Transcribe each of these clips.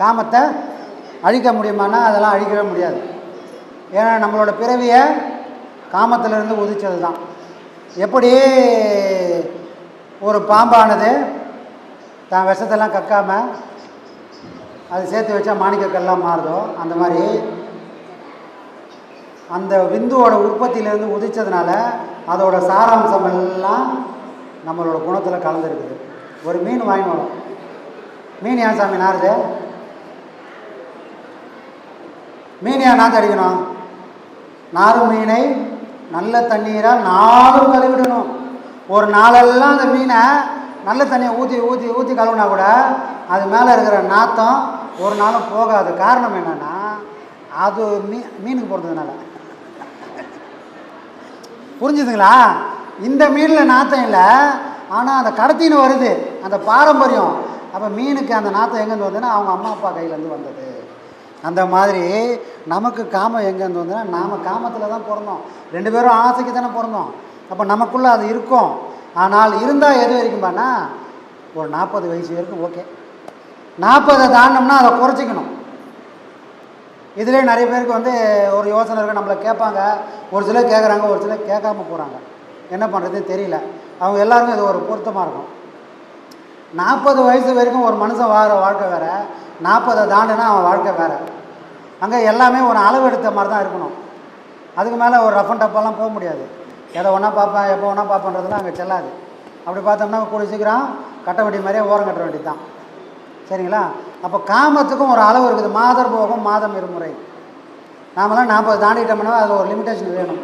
காமத்தை அழிக்க முடியுமானா அதெல்லாம் அழிக்கவே முடியாது. ஏன்னா நம்மளோட பிறவியை காமத்திலிருந்து உதிச்சது தான் எப்படி ஒரு பாம்பானது தான் விஷத்தெல்லாம் கக்காமல் அது சேர்த்து வச்சா மாணிக்கக்கல்லாம் மாறுதோ அந்த மாதிரி அந்த விந்துவோட உற்பத்தியிலேருந்து உதிச்சதுனால அதோட சாராம்சம் எல்லாம் நம்மளோட குணத்தில் கலந்துருக்குது. ஒரு மீன் வாங்கி வரும். மீன் ஏன் சாமி நாருது மீனையா நான் தடிக்கணும் அடிக்கணும் மீனை நல்ல தண்ணீராக நாளும் கழுவிடணும். ஒரு நாளெல்லாம் அந்த மீனை நல்ல தண்ணியை ஊற்றி ஊற்றி ஊற்றி கழுவுனா கூட அது மேலே இருக்கிற நாத்தம் ஒரு நாளும் போகாது. காரணம் என்னென்னா அது மீ மீனுக்கு போகிறதுனால புரிஞ்சுதுங்களா? இந்த மீனில் நாத்தம் இல்லை. ஆனால் அந்த கடத்தின்னு வருது. அந்த பாரம்பரியம். அப்போ மீனுக்கு அந்த நாத்தம் எங்கேருந்து வந்ததுன்னா அவங்க அம்மா அப்பா கையிலேருந்து வந்தது. அந்த மாதிரி நமக்கு காமம் எங்கேருந்து வந்ததுன்னா நாம் காமத்தில் தான் பிறந்தோம். ரெண்டு பேரும் ஆசைக்கு தானே பிறந்தோம். அப்போ நமக்குள்ளே அது இருக்கும். ஆனால் இருந்தால் எது வரைக்கும்பானா ஒரு நாற்பது வயசு வரைக்கும் ஓகே நாற்பதை தாண்டோம்னா அதை குறைச்சிக்கணும். இதிலே நிறைய பேருக்கு வந்து ஒரு யோசனை இருக்குது நம்மளை கேட்பாங்க. ஒரு சிலர் கேட்குறாங்க ஒரு சிலர் கேட்காம போகிறாங்க என்ன பண்ணுறதுன்னு தெரியல. அவங்க எல்லாருக்கும் இது ஒரு பொருத்தமாக இருக்கும். நாற்பது வயசு வரைக்கும் ஒரு மனுஷன் வாழ வாழ்க்கை வேறு. நாற்பதை தாண்டுனா அவன் வாழ்க்கை வேறு. அங்கே எல்லாமே ஒரு அளவு எடுத்த மாதிரி தான் இருக்கணும். அதுக்கு மேலே ஒரு ரஃப் அண்ட் டப்பெல்லாம் போக முடியாது. எதை ஒன்றா பார்ப்பேன் எப்போ ஒன்றா பார்ப்பன்றதுலாம் அங்கே செல்லாது. அப்படி பார்த்தோம்னா கூடி சீக்கிரம் கட்ட வேண்டிய மாதிரியே ஓரம் கட்ட வேண்டியது தான் சரிங்களா? அப்போ காமத்துக்கும் ஒரு அளவு இருக்குது. மாதர் போகும் மாதம் இருமுறை. நாமெல்லாம் நாற்பது தாண்டிட்டோம்னா அதில் ஒரு லிமிட்டேஷன் வேணும்.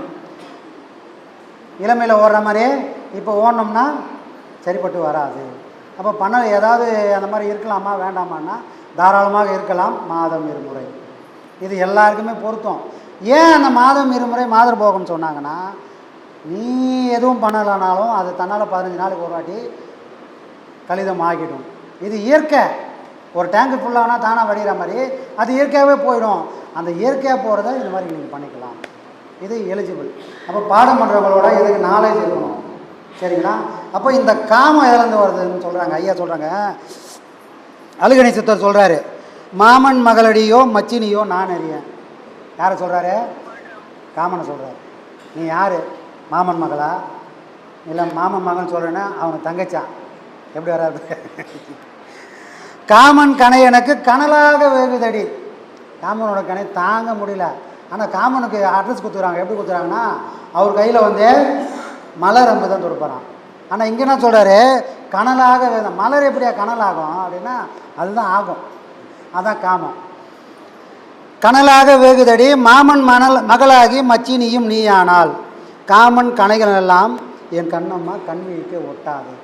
இளமையில் ஓடுற மாதிரியே இப்போ ஓடினோம்னா சரிப்பட்டு வராது. அப்போ பணம் ஏதாவது அந்த மாதிரி இருக்கலாமா வேண்டாமான்னா தாராளமாக இருக்கலாம் மாதம் இருமுறை. இது எல்லாருக்குமே பொருத்தம். ஏன் அந்த மாதம் இருமுறை மாதர் போகம்னு சொன்னாங்கன்னா நீ எதுவும் பண்ணலைனாலும் அது தன்னால் பதினஞ்சு நாளுக்கு ஒரு வாட்டி கழிதம் ஆகிடும். இது இயற்கை. ஒரு டேங்கு ஃபுல்லானா தானாக வடிகிற மாதிரி அது இயற்கையாகவே போயிடும். அந்த இயற்கையாக போகிறத இந்த மாதிரி நீங்கள் பண்ணிக்கலாம். இது எலிஜிபிள் அப்போ பாடம் பண்ணுறவங்களோட இதுக்கு நாலேஜ் இருக்கணும். சரிங்களா? அப்போ இந்த காமம் இழந்து வருதுன்னு சொல்கிறாங்க ஐயா சொல்கிறாங்க அழுகணை சித்தர் சொல்கிறாரு மாமன் மகளடியோ மச்சினியோ நான் அறியேன். யாரை சொல்கிறாரு காமனை சொல்கிறாரு நீ யார்? மாமன் மகளா? இல்லை மாமன் மகன் சொல்கிறேன்னா அவனை தங்கச்சான். எப்படி வராது காமன் கணை எனக்கு கனலாக வேகுதடி. காமனோட கணை தாங்க முடியல. ஆனால் காமனுக்கு அட்ரஸ் கொடுத்துறாங்க. எப்படி கொடுத்துறாங்கன்னா அவர் கையில் வந்து மலர் அம்பு தான் கொடுப்பாரான் ஆனால் இங்கே என்ன சொல்கிறாரு கனலாக வே- மலர் எப்படியா கனலாகும்? அப்படின்னா அதுதான் ஆகும். அதான் காமம். கனலாக வேகுதடி மாமன் மணல் மகளாகி மச்சினியும் நீயானால். காமன் கனைகள் எல்லாம் என் கண்ணம்மா கண்விழிக்க ஒட்டாது.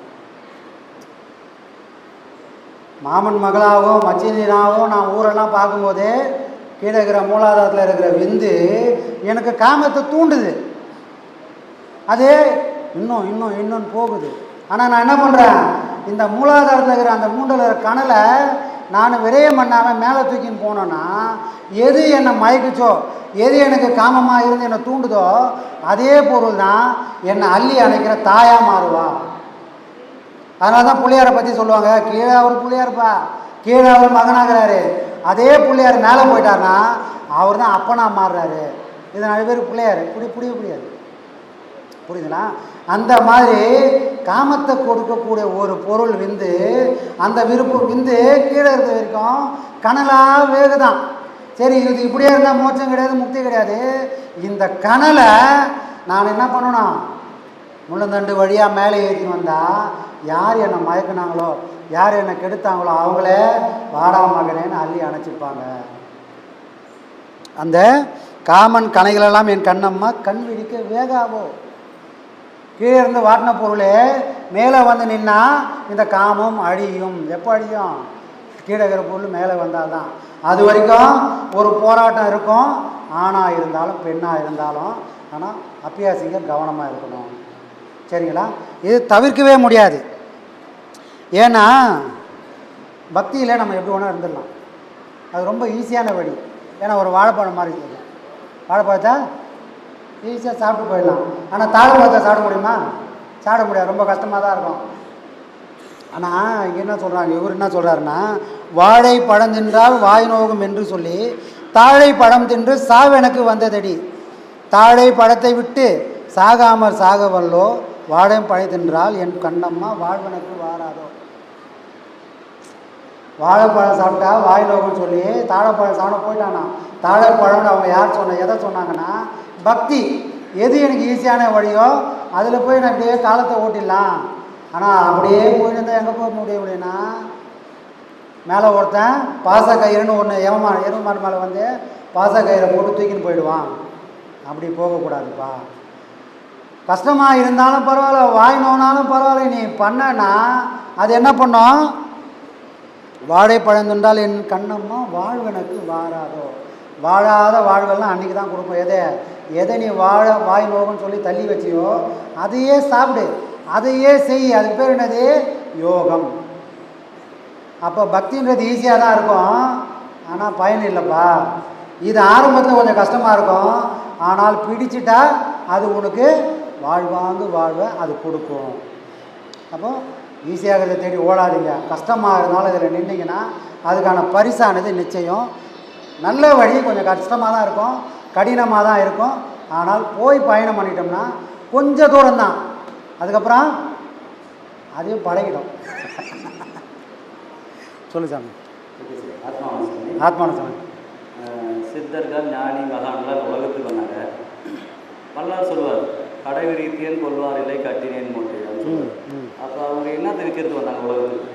மாமன் மகளாகவும் மச்சினாவும் நான் ஊரெல்லாம் பார்க்கும்போதே கீழே இருக்கிற மூலாதாரத்தில் இருக்கிற விந்து எனக்கு காமத்தை தூண்டுது. அது இன்னும் இன்னும் இன்னும் போகுது. ஆனால் நான் என்ன பண்ணுறேன் இந்த மூலாதாரத்தில் இருக்கிற அந்த மூண்டில் இருக்கிற கணலை நான் விரயம் பண்ணாமல் மேலே தூக்கின்னு போனோன்னா எது என்னை மயக்குச்சோ எது எனக்கு காமமாக இருந்து என்னை தூண்டுதோ அதே பொருள் தான் என்னை அள்ளி அணைக்கிற தாயாக மாறுவா. அதனால தான் பிள்ளையாரை பற்றி சொல்லுவாங்க கீழே அவர் பிள்ளையார்ப்பா கீழே அவர் மகனாகிறாரு. அதே பிள்ளையார் மேலே போயிட்டாருன்னா அவர் தான் அப்பனா மாறுறாரு. இது நிறைய பேர் பிள்ளையார். புடி புரிய முடியாது புரியுதுங்களா அந்த மாதிரி காமத்தை கொடுக்கக்கூடிய ஒரு பொருள் விந்து அந்த விருப்பம் விந்து கீழே இருந்த வரைக்கும் கனலாக வேகுதான். சரி இது இப்படியே இருந்தால் மோட்சம் கிடையாது முக்தி கிடையாது. இந்த கனலை நான் என்ன பண்ணணும்? முள்ளந்தண்டு வழியாக மேலே ஏற்றின்னு வந்தால் யார் என்னை மயக்கினாங்களோ யார் என்னை கெடுத்தாங்களோ அவங்களே வாடா மகனேன்னு அள்ளி அணைச்சிப்பாங்க. அந்த காமன் கணைகளெல்லாம் என் கண்ணம்மா கண் விழிக்க வேகாவோ கீழே இருந்து வாட்டின பொருளே மேலே வந்து நின்னா இந்த காமம் அழியும். எப்போ அழியும்? கீழே இருக்கிற பொருள் மேலே வந்தால் தான் அது வரைக்கும் ஒரு போராட்டம் இருக்கும். ஆணாக இருந்தாலும் பெண்ணாக இருந்தாலும் ஆனால் அப்பியாசிங்க கவனமாக இருக்கணும். சரிங்களா? இது தவிர்க்கவே முடியாது. ஏன்னா பக்தியில் நம்ம எப்படி வேணால் இருந்துடலாம். அது ரொம்ப ஈஸியான வழி. ஏன்னா ஒரு வாழைப்பழம் மாதிரி இருக்குது வாழைப்பழத்தை ஈஸியாக சாப்பிட்டு போயிடலாம். ஆனால் தாழை பழத்தை சாப்பிட முடியுமா? சாப்பிட முடியாது. ரொம்ப கஷ்டமாக தான் இருக்கும். ஆனால் இங்கே என்ன சொல்கிறாங்க இவர் என்ன சொல்கிறாருன்னா வாழை பழம் தின்றால் வாய் நோகும் என்று சொல்லி தாழை பழம் தின்று சாவெனக்கு வந்ததடி. தாழை பழத்தை விட்டு சாகாமற் சாக வல்லோ வாழை பழம் தின்றால் என் கண்ணம்மா வாழ்வனுக்கு வாராதோ. வாழைப்பழம் சாப்பிட்டா வாய் சொல்லி தாழைப்பழம் சாப்பிட போயிட்டானா. தாழைப்பழம்னு அவங்க யார் சொன்ன எதை சொன்னாங்கன்னா பக்தி. எது எனக்கு ஈஸியான வழியோ அதில் போய் நான் அப்படியே காலத்தை ஓட்டிடலாம். ஆனால் அப்படியே போயிட்டு இருந்தால் எங்கே போக முடியும் அப்படின்னா மேலே ஒருத்தன் பாச கயிறுன்னு ஒன்று எவமா எருமாடு மேலே வந்து பாச கயிறை போட்டு தூக்கின்னு போயிடுவான். அப்படி போகக்கூடாதுப்பா. கஷ்டமாக இருந்தாலும் பரவாயில்ல வாய் நோனாலும் பரவாயில்ல நீ பண்ணனா அது என்ன பண்ணும்? வாழைப்பழந்துண்டால் என் கண்ணம்மா வாழ்வனுக்கு வாராதோ. வாழாத வாழ்வெல்லாம் அன்றைக்கி தான் கொடுப்போம். எதை? எதை நீ வாழ வாய் நோகம்னு சொல்லி தள்ளி வச்சியோ அதையே சாப்பிடு. அதையே செய். அதுக்கு பேர் என்னது? யோகம். அப்போ பக்தின்றது ஈஸியாக தான் இருக்கும். ஆனால் பயன் இல்லைப்பா. இது ஆரம்பத்தில் கொஞ்சம் கஷ்டமாக இருக்கும். ஆனால் பிடிச்சிட்டா அது உனக்கு வாழ்வாங்கு வாழ்வை அது கொடுக்கும். அப்போ ஈஸியாகிறத தேடி ஓடாதீங்க. கஷ்டமாக இருந்தாலும் இதில் நின்னீங்கன்னா அதுக்கான பரிசானது நிச்சயம். நல்ல வழி கொஞ்சம் கஷ்டமாக தான் இருக்கும் கடினமாக தான் இருக்கும். ஆனால் போய் பயணம் பண்ணிட்டோம்னா கொஞ்சம் தூரம் தான் அதுக்கப்புறம் அதையும் பழகிடும். சொல்லு சாமி. ஆத்மான சாமி சித்தர்கள் ஞானி மகான்கள் உலகத்துக்கு வந்தாங்க. வல்லார் சொல்லுவார் கொள்வார் இல்லை கட்டினேன் மூட்டை அப்போ அவங்க என்ன விற்கிறது வந்தாங்க உலகத்துக்கு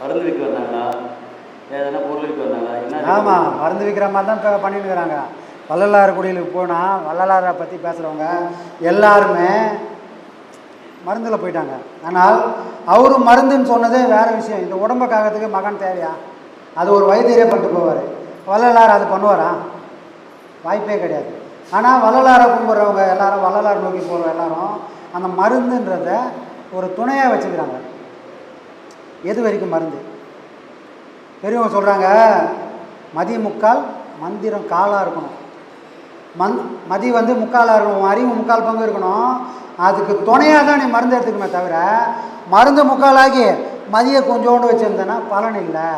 மருந்து விற்க வந்தாங்களா? எதனா பொருள் விற்க வந்தாங்களா? என்ன ஆமாம்? மருந்து விற்கிற மாதிரி தான் இப்போ பண்ணிட்டு இருக்கிறாங்க வள்ளலார் குடிலுக்கு போனால் வள்ளலாரை பற்றி பேசுகிறவங்க எல்லாருமே மருந்தில் போயிட்டாங்க. ஆனால் அவர் மருந்துன்னு சொன்னதே வேறு விஷயம். இந்த உடம்பை காக்கிறதுக்கு மகன் தேவையா? அது ஒரு வைத்தியரே பண்ணிட்டு போவார். வள்ளலார் அது பண்ணுவாரா? வாய்ப்பே கிடையாது. ஆனால் வள்ளலாரை கும்பிட்றவங்க எல்லாரும் வள்ளலார் நோக்கி போகிற எல்லாரும் அந்த மருந்துன்றத ஒரு துணையாக வச்சுக்கிறாங்க. எது வரைக்கும் மருந்து? பெரியவங்க சொல்கிறாங்க மதி முக்கால் மந்திரம் காலாக இருக்கணும். மந் மதி வந்து முக்காலாக இருக்கணும் அறிவு முக்கால் பங்கு இருக்கணும். அதுக்கு துணையாக தான் நீ மருந்து எடுத்துக்கணுமே தவிர மருந்து முக்காலாகி மதியை கொஞ்சோண்டு வச்சுருந்தேன்னா பலன் இல்லை.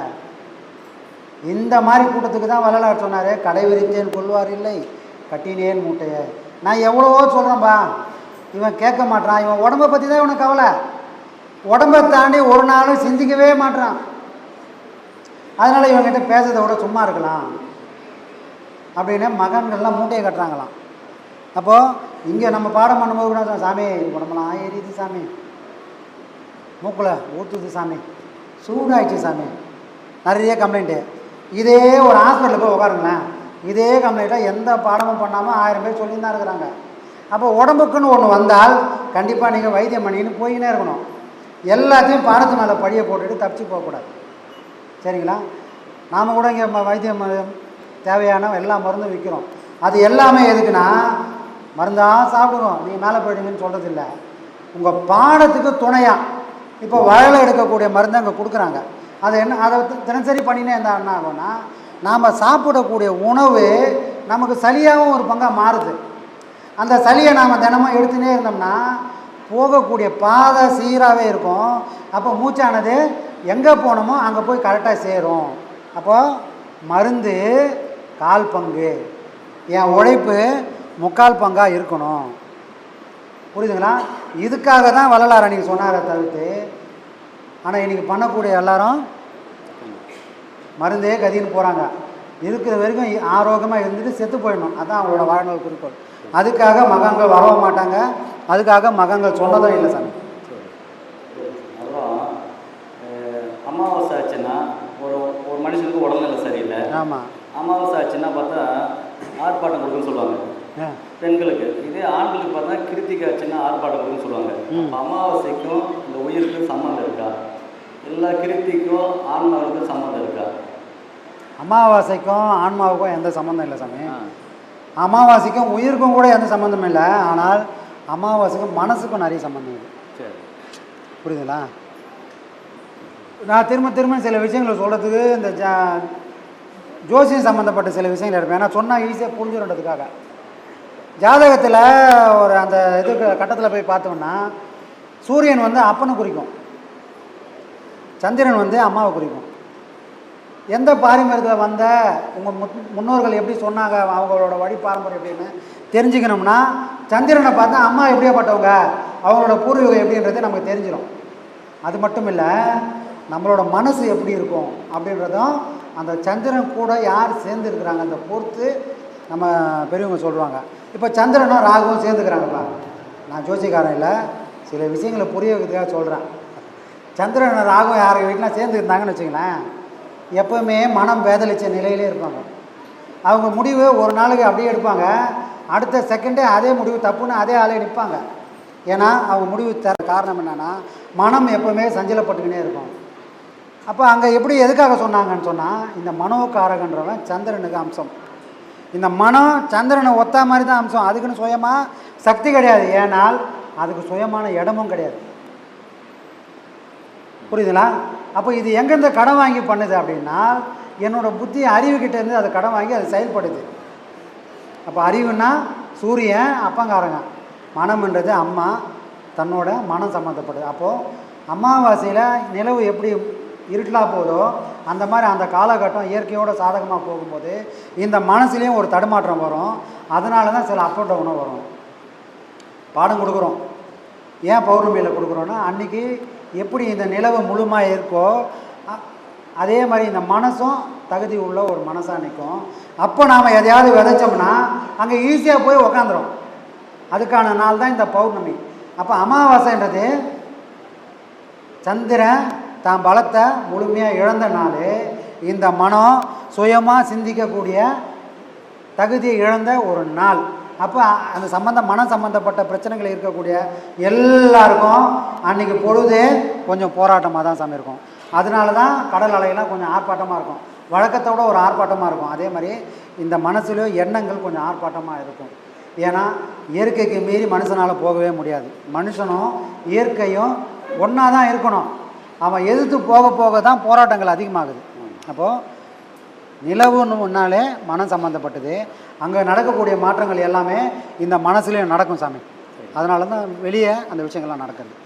இந்த மாதிரி கூட்டத்துக்கு தான் வள்ளலார் சொன்னார் கடை விரித்தேன் கொள்வார் இல்லை கட்டினேன் மூட்டையை. நான் எவ்வளவோ சொல்கிறேன்ப்பா இவன் கேட்க மாட்றான். இவன் உடம்பை பற்றி தான் இவனுக்கு கவலை. உடம்பை தாண்டி ஒரு நாளும் சிந்திக்கவே மாட்றான். அதனால் இவங்ககிட்ட பேசுறதை விட சும்மா இருக்கலாம். அப்படின்னு மகன்கள்லாம் மூட்டையை கட்டுறாங்களாம். அப்போது இங்கே நம்ம பாடம் பண்ணும்போது கூட சாமி உடம்பெல்லாம் எரியுது சாமி. மூக்கில் ஊற்றுது சாமி. சூடாயிடுச்சு சாமி. நிறைய கம்ப்ளைண்ட்டு இதே ஒரு ஹாஸ்பிட்டலில் போய் உட்காருங்களேன். இதே கம்ப்ளைண்ட்டாக எந்த பாடமும் பண்ணாமல் ஆயிரம் பேர் சொல்லி தான் இருக்கிறாங்க. அப்போ உடம்புக்குன்னு ஒன்று வந்தால் கண்டிப்பாக நீங்கள் வைத்தியம் பண்ணின்னு போயினே இருக்கணும். எல்லாத்தையும் பாரத்து மேலே படியை போட்டுட்டு தப்பிச்சு போகக்கூடாது சரிங்களா? நாம் கூட இங்கே வைத்தியம் தேவையான எல்லா மருந்தும் விற்கிறோம் அது எல்லாமே எதுக்குன்னா மருந்தாக சாப்பிடுவோம் நீங்கள் மேலே போயிடுங்கன்னு சொல்கிறது இல்லை உங்கள் பாடத்துக்கு துணையாக இப்போ வயலை எடுக்கக்கூடிய மருந்து அங்கே கொடுக்குறாங்க. அதை என்ன அதை தினசரி பண்ணினே இருந்தால் என்ன ஆகும்னா நாம் சாப்பிடக்கூடிய உணவு நமக்கு சளியாகவும் ஒரு பங்காக மாறுது. அந்த சளியை நாம் தினமும் எடுத்துனே இருந்தோம்னா போகக்கூடிய பாதை சீராகவே இருக்கும். அப்போ மூச்சானது எங்கே போனோமோ அங்கே போய் கரெக்டாக சேரும். அப்போது மருந்து கால் பங்கு என் உழைப்பு முக்கால் பங்காக இருக்கணும். புரியுதுங்களா? இதுக்காக தான் வள்ளலார் அன்றைக்கி சொன்னார தவிர்த்து ஆனால் இன்றைக்கி பண்ணக்கூடிய எல்லாரும் மருந்தே கதின்னு போகிறாங்க இருக்கிற வரைக்கும் ஆரோக்கியமாக இருந்துட்டு செத்து போயிடணும். அதுதான் அவங்களோட வாழ்நாள் குறிக்கோள். அதுக்காக மகன்கள் வரவும் மாட்டாங்க. அதுக்காக மகன்கள் சொன்னதும் இல்லை சாமி. அமாவாசை ஆச்சுன்னா ஒரு ஒரு மனுஷனுக்கு உடல்நிலை சரியில்லை. ஆமாம் அமாவாசை ஆச்சுன்னா பார்த்தா ஆர்ப்பாட்டம் கொடுக்குன்னு சொல்லுவாங்க. பெண்களுக்கு. இதே ஆண்களுக்கு பார்த்தா கிருத்திகை ஆச்சுன்னா ஆர்ப்பாட்டம் கொடுக்குன்னு சொல்லுவாங்க. அமாவாசைக்கும் இந்த உயிருக்கும் சம்மந்தம் இருக்கா? எல்லா கிருத்திக்கும் ஆன்மாவுக்கும் சம்மந்தம் இருக்கா? அமாவாசைக்கும் ஆன்மாவுக்கும் எந்த சம்மந்தம் இல்லை சாமி. அமாவாசைக்கும் உயிருக்கும் கூட எந்த சம்மந்தமும் இல்லை. ஆனால் அமாவாசைக்கும் மனசுக்கும் நிறைய சம்மந்தம் இருக்குது சரி. புரியுதுங்களா? நான் திரும்ப திரும்ப சில விஷயங்களை சொல்கிறதுக்கு இந்த ஜா ஜோசியம் சம்மந்தப்பட்ட சில விஷயங்கள் எடுப்பேன். ஏன்னா சொன்னால் ஈஸியாக புரிஞ்சுன்றதுக்காக ஜாதகத்தில் ஒரு அந்த இது கட்டத்தில் போய் பார்த்தோம்னா சூரியன் வந்து அப்பனை குறிக்கும். சந்திரன் வந்து அம்மாவை குறிக்கும். எந்த பாரம்பரியத்தில் வந்த உங்கள் முன்னோர்கள் எப்படி சொன்னாங்க அவங்களோட வழி பாரம்பரியம் எப்படின்னு தெரிஞ்சுக்கணும்னா சந்திரனை பார்த்தா அம்மா எப்படியாப்பட்டவங்க அவங்களோட பூர்வீகம் எப்படின்றது நமக்கு தெரிஞ்சிடும் அது மட்டும் இல்லை நம்மளோட மனசு எப்படி இருக்கும் அப்படின்றதும் அந்த சந்திரன் கூட யார் சேர்ந்துருக்குறாங்க அந்த பொறுத்து நம்ம பெரியவங்க சொல்லுவாங்க இப்போ சந்திரனும் ராகுவும் சேர்ந்துக்கிறாங்கப்பா நான் ஜோசிக்காரன் இல்லை சில விஷயங்களை புரிய வைக்கிறதுக்காக சொல்கிறேன் சந்திரன் ராகுவும் யார் வீட்டில் சேர்ந்துருந்தாங்கன்னு வச்சுங்களேன் எப்போவுமே மனம் பேதலிச்ச நிலையிலே இருப்பாங்க. அவங்க முடிவு ஒரு நாளைக்கு அப்படியே எடுப்பாங்க. அடுத்த செகண்டே அதே முடிவு தப்புன்னு அதே ஆளே நிற்பாங்க ஏன்னா அவங்க முடிவு தர காரணம் என்னென்னா மனம் எப்போவுமே சஞ்சலப்பட்டுக்கினே இருக்கும். அப்போ அங்கே எப்படி எதுக்காக சொன்னாங்கன்னு சொன்னால் இந்த மனோகாரகன்றவன் சந்திரனுக்கு அம்சம். இந்த மனம் சந்திரனை ஒத்தா மாதிரி தான் அம்சம். அதுக்குன்னு சுயமாக சக்தி கிடையாது. ஏனால் அதுக்கு சுயமான இடமும் கிடையாது. புரியுதுங்களா? அப்போ இது எங்கேருந்து கடன் வாங்கி பண்ணுது அப்படின்னா என்னோட புத்தி அறிவுக்கிட்டேருந்து அதை இருந்து கடன் வாங்கி அது செயல்படுது. அப்போ அறிவுன்னா சூரியன் அப்பங்காரங்க. மனம்ன்றது அம்மா தன்னோட மனம் சம்மந்தப்படுது அப்போது அமாவாசையில் நிலவு எப்படி இருட்டலாக போதோ அந்த மாதிரி அந்த காலகட்டம் இயற்கையோட சாதகமாக போகும்போது இந்த மனசுலேயும் ஒரு தடுமாற்றம் வரும். அதனால தான் சில அப் டவுனும் வரும். பாடம் கொடுக்குறோம். ஏன் பௌர்ணமியில் கொடுக்குறோன்னா அன்றைக்கி எப்படி இந்த நிலவு முழுமாக இருக்கோ அதே மாதிரி இந்த மனசும் தகுதி உள்ள ஒரு மனசாக நிற்கும் அப்போ நாம் எதையாவது விதைச்சோம்னா அங்கே ஈஸியாக போய் உக்காந்துரும். அதுக்கான நாள் தான் இந்த பௌர்ணமி. அப்போ அமாவாசைன்றது சந்திரன் தான் பலத்தை முழுமையாக இழந்த நாள். இந்த மனம் சுயமாக சிந்திக்கக்கூடிய தகுதியை இழந்த ஒரு நாள். அப்போ அந்த சம்மந்தம் மன சம்மந்தப்பட்ட பிரச்சனைகள் இருக்கக்கூடிய எல்லாருக்கும் அன்றைக்கி பொழுதே கொஞ்சம் போராட்டமாக தான் சாமி இருக்கும். அதனால தான் கடல் அலையெல்லாம் கொஞ்சம் ஆர்ப்பாட்டமாக இருக்கும். வழக்கத்தோட ஒரு ஆர்ப்பாட்டமாக இருக்கும். அதே மாதிரி இந்த மனசுலேயும் எண்ணங்கள் கொஞ்சம் ஆர்ப்பாட்டமாக இருக்கும். ஏன்னா இயற்கைக்கு மீறி மனுஷனால் போகவே முடியாது. மனுஷனும் இயற்கையும் ஒன்றா தான் இருக்கணும். அவன் எதிர்த்து போக போக தான் போராட்டங்கள் அதிகமாகுது. அப்போது நிலவுன்னு முன்னாலே மனம் சம்மந்தப்பட்டது அங்கே நடக்கக்கூடிய மாற்றங்கள் எல்லாமே இந்த மனசுலேயும் நடக்கும் சாமி. அதனால தான் வெளியே அந்த விஷயங்கள்லாம் நடக்குது